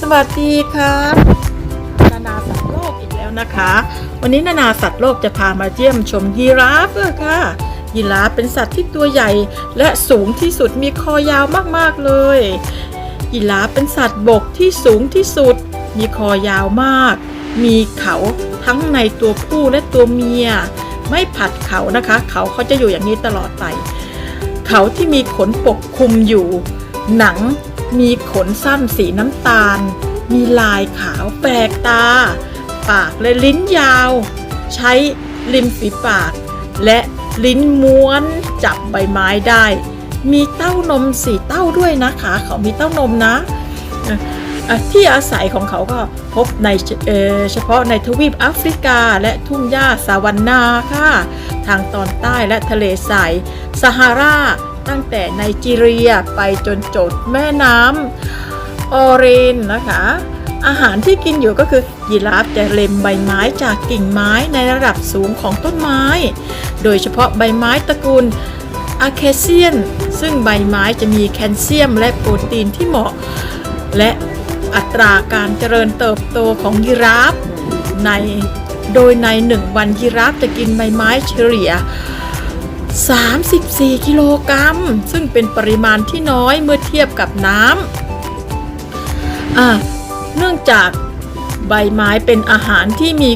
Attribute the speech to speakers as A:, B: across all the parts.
A: สวัสดีครับนานาสัตว์โลกอีกแล้วนะคะ วันนี้นานาสัตว์โลกจะพามาเยี่ยมชมยีราฟค่ะยีราฟเป็นสัตว์ที่ตัวใหญ่ และสูงที่สุดมีคอยาวมากๆเลยยีราฟเป็นสัตว์บกที่สูงที่สุด มีคอยาวมาก มีเขาทั้งในตัวผู้และตัวเมีย ไม่ผัดเขานะคะ เขาเขาจะอยู่อย่างนี้ตลอดไป เขาที่มีขนปกคลุมอยู่ หนัง มีขนสั้นสีน้ำตาล มีลายขาวแปลกตา ปากและลิ้นยาว ใช้ริมฝีปาก และลิ้นม้วนจับใบไม้ได้ มีเต้านมสีเต้าด้วยนะคะ เขามีเต้านมนะที่อาศัยของเขาก็พบในเเฉพาะในทวีปแอฟริกาและทุ่งหญ้าซาวันนาค่ะ ทางตอนใต้และทะเลทรายซาฮารา ตั้งแต่ไนจีเรียไปจนจดแม่น้ำออเรนนะคะ อาหารที่กินอยู่ก็คือยีราฟจะเล็มใบไม้จากกิ่งไม้ในระดับสูงของต้นไม้ โดยเฉพาะใบไม้ตระกูลอะเคเซียน ซึ่งใบไม้จะมีแคลเซียมและโปรตีนที่เหมาะ และอัตราการเจริญเติบโตของยีราฟในโดยในหนึ่งวันยีราฟจะกินใบไม้เฉลี่ย 34 กิโลกรัม ซึ่งเป็นปริมาณที่น้อยเมื่อเทียบกับน้ำเนื่องจากใบไม้เป็นอาหารที่มี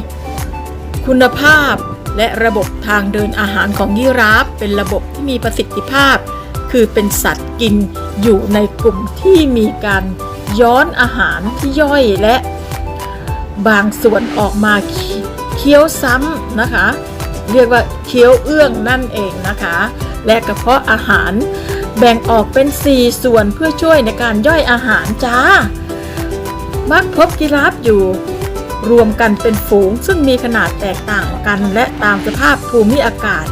A: คุณภาพ และระบบทางเดินอาหารของยีราฟเป็นระบบที่มีประสิทธิภาพ คือเป็นสัตว์กินอยู่ในกลุ่มที่มีการย้อนอาหารที่ย่อยและบางส่วนออกมาเคี้ยวซ้ำนะคะ เรียกว่าเคี้ยวเอื้องนั่นเองนะคะ และกระเพาะอาหารแบ่งออกเป็น 4 ส่วนเพื่อช่วยในการย่อยอาหารจ้า มักพบกีราฟอยู่ รวมกันเป็นฝูงซึ่งมีขนาดแตกต่างกัน และตามสภาพภูมิอากาศ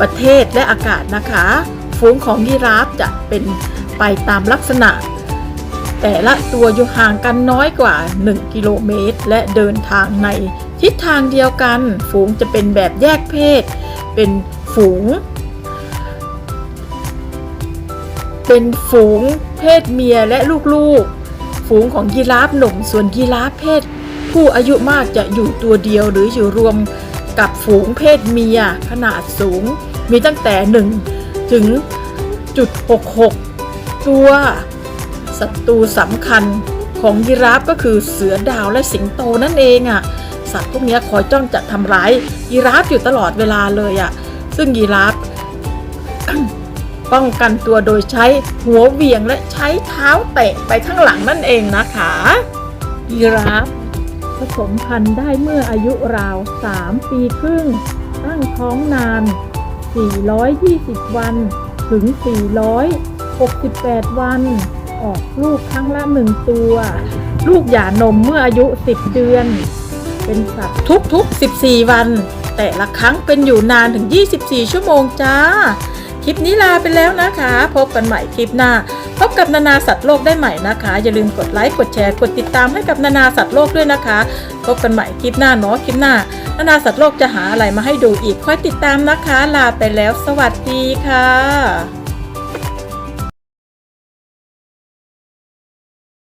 A: ประเทศและอากาศนะคะ ฝูงของยีราฟจะเป็นไปตามลักษณะ แต่ละตัวอยู่ห่างกันน้อยกว่า 1 กิโลเมตร และเดินทางในทิศทางเดียวกัน ฝูงจะเป็นแบบแยกเพศ เป็นฝูง เป็นฝูงเพศเมียและลูกๆ ฝูงของยีราฟหนุ่มส่วนยีราฟเพศ ผู้อายุมากจะอยู่ตัวเดียวหรืออยู่รวมกับฝูงเพศเมียขนาดสูงมีตั้งแต่ 1 ถึงจุด66 ตัว ศัตรูสำคัญของยีราฟก็คือเสือดาวและสิงโตนั่นเองอะ่ะสัตว์พวกนี้คอยจ้องจะทำร้ายยีราฟอยู่ตลอดเวลาเลยอะ่ะซึ่งยีราฟป้องกันตัวโดยใช้หัวเวียงและใช้เท้าเตะไปข้างหลังนั่นเองนะคะยีราฟผสมพันธุ์ได้เมื่ออายุราว 3 ปีครึ่ง ตั้งท้องนาน 420 วัน ถึง 468 วัน ออกลูกครั้งละหนึ่งตัว ลูกหย่านมเมื่ออายุ 10 เดือน เป็นสัตว์ทุกๆ 14 วัน แต่ละครั้งเป็นอยู่นานถึง 24 ชั่วโมงจ้า คลิปนี้ลาไปแล้วนะคะ พบกันใหม่คลิปหน้า พบกับนานาสัตว์โลกได้ใหม่นะคะ อย่าลืมกดไลค์กดแชร์กดติดตามให้กับนานาสัตว์โลกด้วยนะคะ พบกันใหม่คลิปหน้าเนาะคลิปหน้า นานาสัตว์โลกจะหาอะไรมาให้ดูอีกค่อยติดตามนะคะ ลาไปแล้ว สวัสดีค่ะ